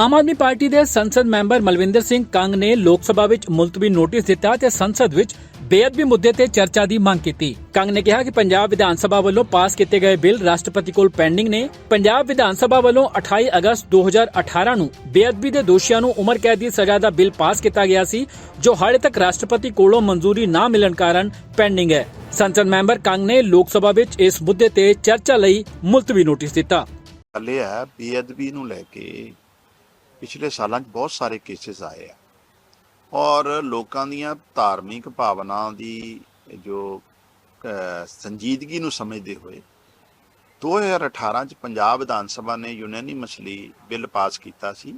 Aam Aadmi party ਦੇ ਸੰਸਦ member Malvinder Singh Kang ਨੇ ਲੋਕ ਸਭਾ ਵਿੱਚ ਮੁਲਤਵੀ ਨੋਟਿਸ ਦਿੱਤਾ ਤੇ ਸੰਸਦ ਵਿੱਚ ਬੇਅਦਬੀ ਮੁੱਦੇ ਤੇ ਚਰਚਾ ਦੀ ਮੰਗ ਕੀਤੀ। ਕੰਗ ਨੇ ਕਿਹਾ ਕਿ ਪੰਜਾਬ ਵਿਧਾਨ ਸਭਾ ਵੱਲੋਂ ਪਾਸ ਕੀਤੇ ਗਏ ਬਿੱਲ ਰਾਸ਼ਟਰਪਤੀ ਕੋਲ ਪੈਂਡਿੰਗ ਨੇ। ਪੰਜਾਬ ਵਿਧਾਨ ਸਭਾ ਵੱਲੋਂ 28 ਅਗਸਤ 2018 ਨੂੰ ਬੇਅਦਬੀ ਦੇ ਦੋਸ਼ੀਆਂ ਨੂੰ ਉਮਰ ਕੈਦ ਦੀ ਸਜ਼ਾ ਦਾ ਬਿੱਲ ਪਾਸ ਕੀਤਾ ਗਿਆ ਸੀ, ਜੋ ਹਾਲੇ ਤੱਕ ਰਾਸ਼ਟਰਪਤੀ ਕੋਲੋਂ ਮਨਜ਼ੂਰੀ ਨਾ ਮਿਲਣ ਕਾਰਨ ਪੈਂਡਿੰਗ ਹੈ। ਸੰਸਦ ਮੈਂਬਰ ਕੰਗ ਨੇ ਲੋਕ ਸਭਾ ਵਿੱਚ ਇਸ ਮੁੱਦੇ ਤੇ ਚਰਚਾ ਲਈ ਮੁਲਤਵੀ ਨੋਟਿਸ ਦਿੱਤਾ। ਗੱਲ ਹੈ ਬੇਅਦਬੀ ਨੂੰ ਲੈ ਕੇ ਪਿਛਲੇ ਸਾਲਾਂ 'ਚ ਬਹੁਤ ਸਾਰੇ ਕੇਸਿਸ ਆਏ ਆ। ਔਰ ਲੋਕਾਂ ਦੀਆਂ ਧਾਰਮਿਕ ਭਾਵਨਾ ਦੀ ਜੋ ਸੰਜੀਦਗੀ ਨੂੰ ਸਮਝਦੇ ਹੋਏ 2018 ਚ ਪੰਜਾਬ ਵਿਧਾਨ ਸਭਾ ਨੇ ਯੂਨੈਨਿਮਸਲੀ ਬਿੱਲ ਪਾਸ ਕੀਤਾ ਸੀ।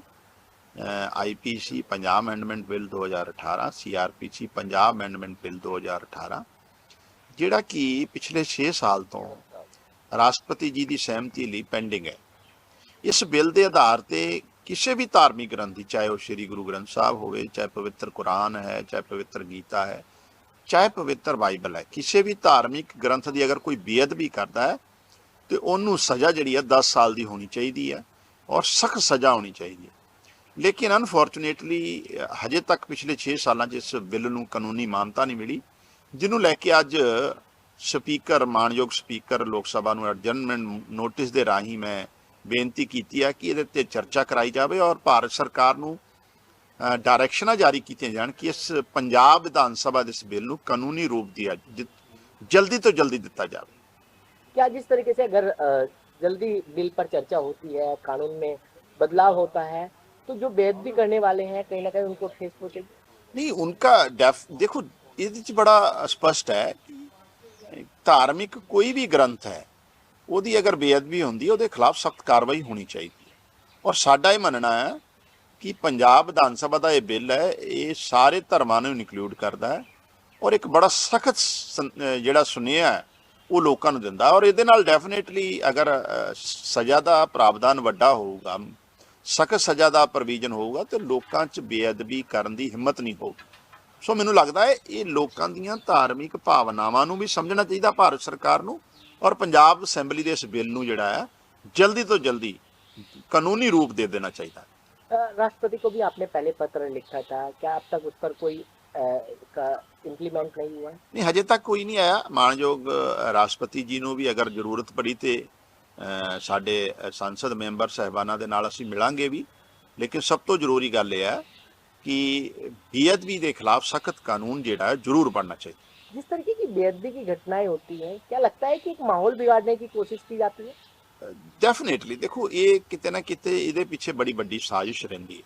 IPC Punjab amendment bill 2018 CrPC Punjab amendment bill 2018 ਜਿਹੜਾ ਕਿ ਪਿਛਲੇ 6 ਸਾਲ ਤੋਂ ਰਾਸ਼ਟਰਪਤੀ ਜੀ ਦੀ ਸਹਿਮਤੀ ਲਈ ਪੈਂਡਿੰਗ ਹੈ। ਇਸ ਬਿੱਲ ਦੇ ਆਧਾਰ ਤੇ ਕਿਸੇ ਵੀ ਧਾਰਮਿਕ ਗ੍ਰੰਥ ਦੀ, ਚਾਹੇ ਉਹ ਸ੍ਰੀ ਗੁਰੂ ਗ੍ਰੰਥ ਸਾਹਿਬ ਹੋਵੇ, ਚਾਹੇ ਪਵਿੱਤਰ ਕੁਰਾਨ ਹੈ, ਚਾਹੇ ਪਵਿੱਤਰ ਗੀਤਾ ਹੈ, ਚਾਹੇ ਪਵਿੱਤਰ ਬਾਈਬਲ ਹੈ, ਕਿਸੇ ਵੀ ਧਾਰਮਿਕ ਗ੍ਰੰਥ ਦੀ ਅਗਰ ਕੋਈ ਬੇਅਦਬੀ ਕਰਦਾ ਹੈ, ਤੇ ਉਹਨੂੰ ਸਜ਼ਾ ਜਿਹੜੀ ਹੈ 10 ਸਾਲ ਦੀ ਹੋਣੀ ਚਾਹੀਦੀ ਹੈ ਔਰ ਸਖਤ ਸਜ਼ਾ ਹੋਣੀ ਚਾਹੀਦੀ ਹੈ। ਲੇਕਿਨ ਅਨਫੋਰਚੂਨੇਟਲੀ, ਹਜੇ ਤੱਕ ਪਿਛਲੇ 6 ਸਾਲਾਂ 'ਚ ਇਸ ਬਿੱਲ ਨੂੰ ਕਾਨੂੰਨੀ ਮਾਨਤਾ ਨਹੀਂ ਮਿਲੀ, ਜਿਹਨੂੰ ਲੈ ਕੇ ਅੱਜ ਸਪੀਕਰ, ਮਾਨਯੋਗ ਸਪੀਕਰ ਲੋਕ ਸਭਾ ਨੂੰ ਅਡਜਰਨਮੈਂਟ ਨੋਟਿਸ ਦੇ ਰਾਹੀਂ ਮੈਂ ਬੇਨਤੀ ਕੀਤੀ ਹੈ ਕਿ ਇਹਦੇ ਤੇ ਚਰਚਾ ਕਰਾਈ ਜਾਵੇ ਔਰ ਭਾਰਤ ਸਰਕਾਰ ਨੂੰ ਅ, ਡਾਇਰੈਕਸ਼ਨਾਂ ਜਾਰੀ ਕੀਤੀਆਂ ਜਾਣ ਕਿ ਇਸ ਪੰਜਾਬ ਵਿਧਾਨ ਸਭਾ ਦੇ ਇਸ ਬਿੱਲ ਨੂੰ ਕਾਨੂੰਨੀ ਰੂਪ ਦਿਆ ਜ- ਜਲਦੀ ਤੋਂ ਜਲਦੀ ਦਿੱਤਾ ਜਾਵੇ क्या जिस तरीके से अगर अ, जल्दी बिल पर चर्चा होती है कानून में बदलाव होता है तो जो बेदबी करने वाले हैं कहीं ना कहीं उनको ठेस पहुंचेगी ਨਹੀਂ ਉਨਕਾ ਡੈਫ ਦੇਖੋ ਇਹਦੇ ਚ ਬੜਾ ਸਪਸ਼ਟ ਹੈ ਕਿ ਧਾਰਮਿਕ ਕੋਈ ਵੀ ਗ੍ਰੰਥ ਹੈ ਉਹਦੀ ਅਗਰ ਬੇਅਦਬੀ ਹੁੰਦੀ ਹੈ, ਉਹਦੇ ਖਿਲਾਫ ਸਖਤ ਕਾਰਵਾਈ ਹੋਣੀ ਚਾਹੀਦੀ ਹੈ। ਔਰ ਸਾਡਾ ਇਹ ਮੰਨਣਾ ਹੈ ਕਿ ਪੰਜਾਬ ਵਿਧਾਨ ਸਭਾ ਦਾ ਇਹ ਬਿੱਲ ਹੈ, ਇਹ ਸਾਰੇ ਧਰਮਾਂ ਨੂੰ ਇਨਕਲੂਡ ਕਰਦਾ ਹੈ ਔਰ ਇੱਕ ਬੜਾ ਸਖਤ ਜਿਹੜਾ ਸੁਨੇਹਾ ਹੈ, ਉਹ ਲੋਕਾਂ ਨੂੰ ਦਿੰਦਾ ਔਰ ਇਹਦੇ ਨਾਲ ਡੈਫੀਨੇਟਲੀ ਅਗਰ ਸਜ਼ਾ ਦਾ ਪ੍ਰਾਵਧਾਨ ਵੱਡਾ ਹੋਊਗਾ, ਸਖਤ ਸਜ਼ਾ ਦਾ ਪ੍ਰੋਵੀਜ਼ਨ ਹੋਊਗਾ, ਤੇ ਲੋਕਾਂ 'ਚ ਬੇਅਦਬੀ ਕਰਨ ਦੀ ਹਿੰਮਤ ਨਹੀਂ ਹੋਊਗੀ। ਸੋ ਮੈਨੂੰ ਲੱਗਦਾ ਹੈ, ਇਹ ਲੋਕਾਂ ਦੀਆਂ ਧਾਰਮਿਕ ਭਾਵਨਾਵਾਂ ਨੂੰ ਵੀ ਸਮਝਣਾ ਚਾਹੀਦਾ, ਭਾਰਤ ਸਰਕਾਰ ਨੂੰ ਔਰ ਪੰਜਾਬ ਅਸੈਂਬਲੀ ਦੇ ਇਸ ਬਿੱਲ ਨੂੰ ਜਿਹੜਾ ਹੈ ਜਲਦੀ ਤੋਂ ਜਲਦੀ ਕਾਨੂੰਨੀ ਰੂਪ ਦੇ ਦੇਣਾ ਚਾਹੀਦਾ अ, राष्ट्रपति को भी आपने पहले पत्र लिखा था क्या अब तक उस पर कोई इम्प्लीमेंट नहीं हुआ है ਨਹੀਂ ਹਜੇ ਤੱਕ ਕੋਈ ਨਹੀਂ ਆਇਆ ਮਾਨਯੋਗ ਅ, ਰਾਸ਼ਟਰਪਤੀ ਜੀ ਨੂੰ ਵੀ ਅਗਰ ਜ਼ਰੂਰਤ ਪੜੀ ਤੇ ਅ, ਸਾਡੇ ਅ, ਸੰਸਦ ਮੈਂਬਰ ਸਹਿਬਾਨਾਂ ਦੇ ਨਾਲ ਅਸੀਂ ਮਿਲਾਂਗੇ ਵੀ ਲੇਕਿਨ ਸਭ ਤੋਂ ਜ਼ਰੂਰੀ ਗੱਲ ਇਹ ਹੈ ਕਿ ਬੇਅਦਬੀ ਦੇ ਖਿਲਾਫ ਸਖਤ ਕਾਨੂੰਨ ਜਿਹੜਾ ਹੈ ਜ਼ਰੂਰ ਬਣਨਾ ਚਾਹੀਦਾ जिस तरीके की बेदबी की घटनाएं होती हैं क्या लगता है कि एक माहौल बिगाड़ने की कोशिश की जाती है ਡੈਫੀਨੇਟਲੀ ਦੇਖੋ ਇਹ ਕਿਤੇ ਨਾ ਕਿਤੇ ਇਹਦੇ ਪਿੱਛੇ ਬੜੀ ਵੱਡੀ ਸਾਜ਼ਿਸ਼ ਰਹਿੰਦੀ ਹੈ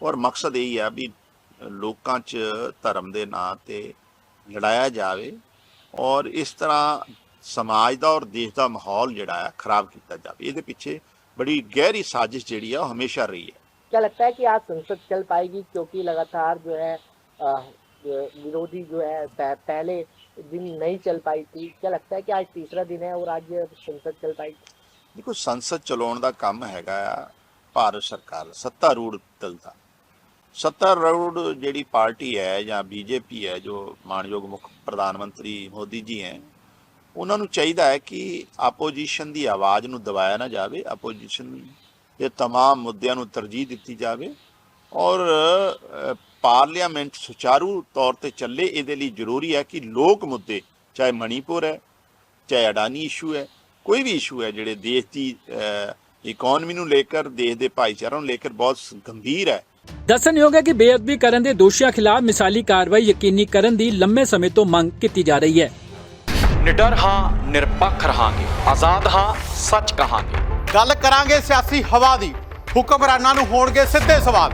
ਔਰ ਮਕਸਦ ਇਹ ਹੀ ਹੈ ਵੀ ਲੋਕਾਂ 'ਚ ਧਰਮ ਦੇ ਨਾਂ ਤੇ ਲੜਾਇਆ ਜਾਵੇ ਔਰ ਇਸ ਤਰ੍ਹਾਂ ਸਮਾਜ ਦਾ ਔਰ ਦੇਸ਼ ਦਾ ਮਾਹੌਲ ਜਿਹੜਾ ਹੈ ਖਰਾਬ ਕੀਤਾ ਜਾਵੇ ਇਹਦੇ ਪਿੱਛੇ ਬੜੀ ਗਹਿਰੀ ਸਾਜ਼ਿਸ਼ ਜਿਹੜੀ ਹੈ ਉਹ ਹਮੇਸ਼ਾ ਰਹੀ ਹੈ क्या लगता है कि आज संसद चल पाएगी क्योंकि लगातार जो है अ, जो विरोधी जो है पह- पहले दिन नहीं चल पाई थी क्या लगता है कि आज तीसरा दिन है और आज संसद चल पाएगी ਦੇਖੋ ਸੰਸਦ ਚਲਾਉਣ ਦਾ ਕੰਮ ਹੈਗਾ ਆ ਭਾਰਤ ਸਰਕਾਰ ਸੱਤਾਰੂੜ ਦਲ ਦਾ ਸੱਤਾਰੂੜ ਜਿਹੜੀ ਪਾਰਟੀ ਹੈ ਜਾਂ ਬੀਜੇਪੀ ਹੈ ਜੋ ਮਾਨਯੋਗ ਮੁੱਖ ਪ੍ਰਧਾਨ ਮੰਤਰੀ ਮੋਦੀ ਜੀ ਹੈ ਉਹਨਾਂ ਨੂੰ ਚਾਹੀਦਾ ਹੈ ਕਿ ਆਪੋਜੀਸ਼ਨ ਦੀ ਆਵਾਜ਼ ਨੂੰ ਦਬਾਇਆ ਨਾ ਜਾਵੇ ਆਪੋਜੀਸ਼ਨ ਦੇ तमाम ਮੁੱਦਿਆਂ ਨੂੰ ਤਰਜੀਹ ਦਿੱਤੀ ਜਾਵੇ ਔਰ ਅ, ਪਾਰਲੀਮੈਂਟ ਸੁਚਾਰੂ ਤੌਰ ਤੇ ਚੱਲੇ ਇਹਦੇ ਲਈ ਜ਼ਰੂਰੀ ਹੈ ਕਿ ਲੋਕ ਮੁੱਦੇ ਚਾਹੇ ਮਣੀਪੁਰ ਹੈ ਚਾਹੇ ਅਡਾਨੀ ਇਸ਼ੂ ਹੈ ਕੋਈ ਵੀ ਇਸ਼ੂ ਹੈ ਜਿਹੜੇ ਦੇਸ਼ ਦੀ ਇਕਨੋਮੀ ਨੂੰ ਲੈ ਕੇ ਦੇਸ਼ ਦੇ ਭਾਈਚਾਰੇ ਨੂੰ ਲੈ ਕੇ ਬਹੁਤ ਗੰਭੀਰ ਹੈ। ਦੱਸਣਯੋਗ ਹੈ ਕਿ ਬੇਅਦਬੀ ਕਰਨ ਦੇ ਦੋਸ਼ੀਆਂ ਖਿਲਾਫ ਮਿਸਾਲੀ ਕਾਰਵਾਈ ਯਕੀਨੀ ਕਰਨ ਦੀ ਲੰਮੇ ਸਮੇਂ ਤੋਂ ਮੰਗ ਕੀਤੀ ਜਾ ਰਹੀ ਹੈ। ਨਿਡਰ ਹਾਂ ਨਿਰਪੱਖ ਰਹਾਂਗੇ। ਆਜ਼ਾਦ ਹਾਂ ਸੱਚ ਕਹਾਂਗੇ। ਗੱਲ ਕਰਾਂਗੇ ਸਿਆਸੀ ਹਵਾ ਦੀ। ਹੁਕਮਰਾਨਾਂ ਨੂੰ ਹੋਣਗੇ ਸਿੱਧੇ ਸਵਾਲ।